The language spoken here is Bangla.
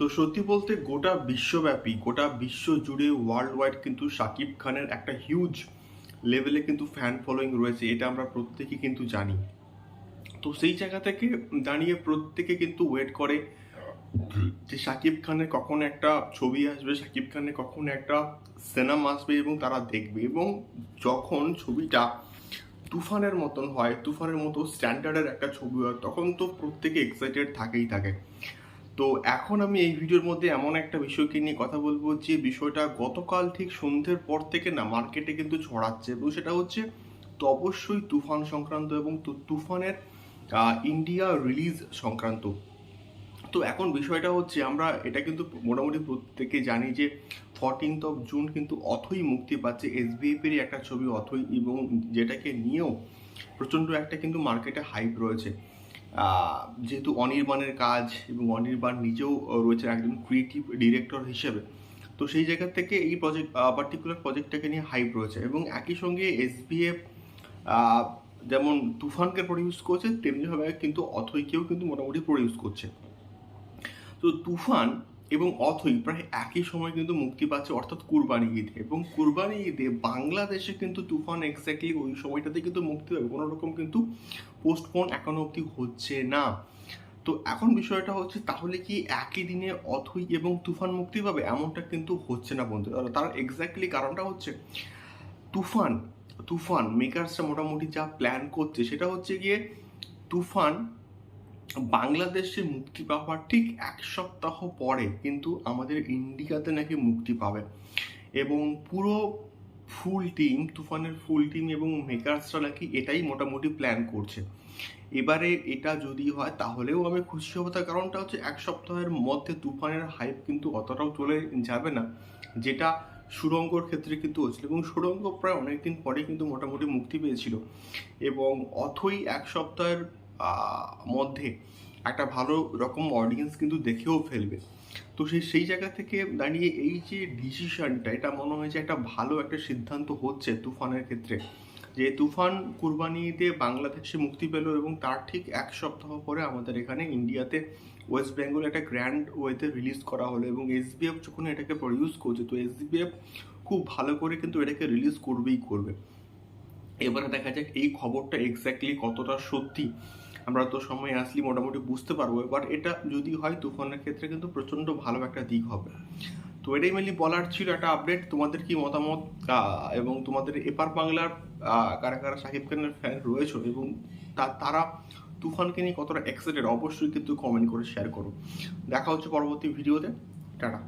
তো সত্যি বলতে গোটা বিশ্বব্যাপী, গোটা বিশ্ব জুড়ে ওয়ার্ল্ড ওয়াইড কিন্তু শাকিব খানের একটা হিউজ লেভেলে কিন্তু ফ্যান ফলোয়িং রয়েছে, এটা আমরা প্রত্যেকে কিন্তু জানি। তো সেই জায়গা থেকে দাঁড়িয়ে প্রত্যেকে কিন্তু ওয়েট করে যে শাকিব খানের কখন একটা ছবি আসবে শাকিব খানের কখন একটা সিনেমা আসবে এবং তারা দেখবে এবং যখন ছবিটা তুফানের মতন হয়, তুফানের মতো স্ট্যান্ডার্ডের একটা ছবি হয়, তখন তো প্রত্যেকে এক্সাইটেড থাকেই থাকে। তো এখন আমি এই ভিডিওর মধ্যে এমন একটা বিষয়কে নিয়ে কথা বলব যে বিষয়টা গতকাল ঠিক সন্ধ্যের পর থেকে না মার্কেটে কিন্তু ছড়াচ্ছে এবং সেটা হচ্ছে তো অবশ্যই তুফান সংক্রান্ত এবং তুফানের ইন্ডিয়া রিলিজ সংক্রান্ত। তো এখন বিষয়টা হচ্ছে আমরা এটা কিন্তু মোটামুটি প্রত্যেকে জানি যে ফরটিন্থ অফ জুন কিন্তু অথই মুক্তি পাচ্ছে এসবিএফেরই একটা ছবি অথই এবং যেটাকে নিয়েও প্রচণ্ড একটা কিন্তু মার্কেটে হাইপ রয়েছে। যেহেতু অনির্বাণের কাজ এবং অনির্বাণ নিজেও রয়েছে একজন ক্রিয়েটিভ ডিরেক্টর হিসেবে, তো সেই জায়গা থেকে এই প্রজেক্ট পার্টিকুলার প্রজেক্টটাকে নিয়ে হাইপ রয়েছে এবং একই সঙ্গে এসবিএফ যেমন তুফানকে প্রডিউস করছে, তেমনিভাবে কিন্তু অথৈকেও কিন্তু মোটামুটি প্রডিউস করছে। তো তুফান এবং অথই প্রায় একই সময় কিন্তু মুক্তি পাচ্ছে, অর্থাৎ কুরবানি ঈদে। এবং কুরবানি ঈদে বাংলাদেশে কিন্তু তুফান এক্স্যাক্টলি ওই সময়টাতে কিন্তু মুক্তি পাবে। কোনো রকম কিন্তু পোস্টপোন এখনও অবধি হচ্ছে না। তো এখন বিষয়টা হচ্ছে, তাহলে কি একই দিনে অথই এবং তুফান মুক্তি পাবে? এমনটা কিন্তু হচ্ছে না বন্ধু তার এক্স্যাক্টলি কারণটা হচ্ছে, তুফান তুফান মেকার্সরা মোটামুটি যা প্ল্যান করছে, সেটা হচ্ছে গিয়ে তুফান বাংলাদেশে মুক্তি পাওয়ার ঠিক এক সপ্তাহ পরে কিন্তু আমাদের ইন্ডিয়াতে নাকি মুক্তি পাবে। এবং পুরো ফুল টিম, তুফানের ফুল টিম এবং মেকার্সরা নাকি এটাই মোটামুটি প্ল্যান করছে। এবারে এটা যদি হয়, তাহলেও আমি খুশি হব। তার কারণটা হচ্ছে এক সপ্তাহের মধ্যে তুফানের হাইপ কিন্তু অতটাও চলে যাবে না, যেটা সুরঙ্গর ক্ষেত্রে কিন্তু হচ্ছিল এবং সুরঙ্গ প্রায় অনেকদিন পরে কিন্তু মোটামুটি মুক্তি পেয়েছিল। এবং অথই এক সপ্তাহের মধ্যে একটা ভালো রকম অডিয়েন্স কিন্তু দেখেও ফেলবে। তো সেই সেই জায়গা থেকে দাঁড়িয়ে এই যে ডিসিশনটা এটা মনে হয় যে একটা ভালো একটা সিদ্ধান্ত হচ্ছে তুফানের ক্ষেত্রে। যে তুফান কুরবানি ঈদে বাংলাদেশে মুক্তি পেল এবং তার ঠিক এক সপ্তাহ পরে আমাদের এখানে ইন্ডিয়াতে ওয়েস্ট বেঙ্গল একটা গ্র্যান্ড ওয়েতে রিলিজ করা হলো এবং এস এসবিএফ যখন এটাকে প্রডিউস করছে, তো এস এসবিএফ খুব ভালো করে কিন্তু এটাকে রিলিজ করবেই করবে। এবারে দেখা যাক এই খবরটা এক্স্যাক্টলি কতটা সত্যি। আমরা তো সময় আসলে মোটামুটি বুঝতে পারব এবার এটা যদি হয় তুফানের ক্ষেত্রে কিন্তু প্রচণ্ড ভালো একটা দিক হবে। তো এটাই মেনলি বলার ছিল একটা আপডেট তোমাদের কি মতামত? এবং তোমাদের এপার বাংলার কারা কারা সাকিব খানের ফ্যান রয়েছে এবং তারা তুফানকে নিয়ে কতটা এক্সাইটেড অবশ্যই কিন্তু কমেন্ট করে শেয়ার করো। দেখা হচ্ছে পরবর্তী ভিডিওতে টাটা।